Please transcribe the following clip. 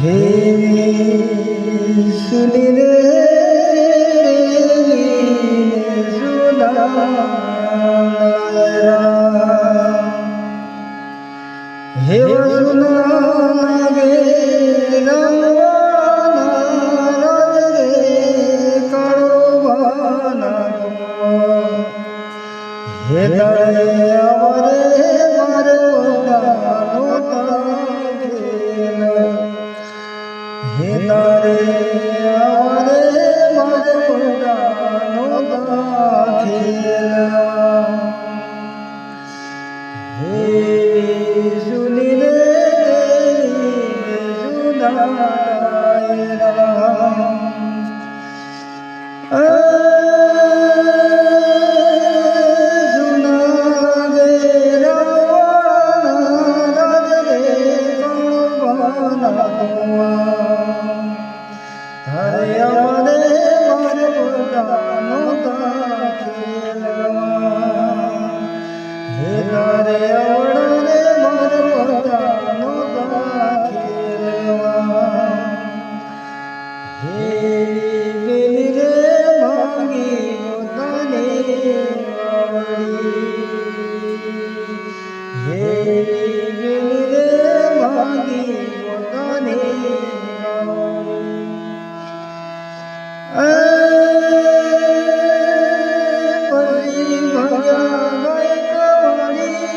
હે સુની હે રાજ રે મારે ઓડાનો নারে আমারে মাঝে পুরানো খেলা হে বিজুলি রে বিজুলায়রা Allah તારે અમરે મારે ઓડાનો તાખેલ હે સુની રે સુનાય રામ હે વેલી રે માંગી તને હે વેલી રે માંગી આવડી ભગા ગઈ કવાડી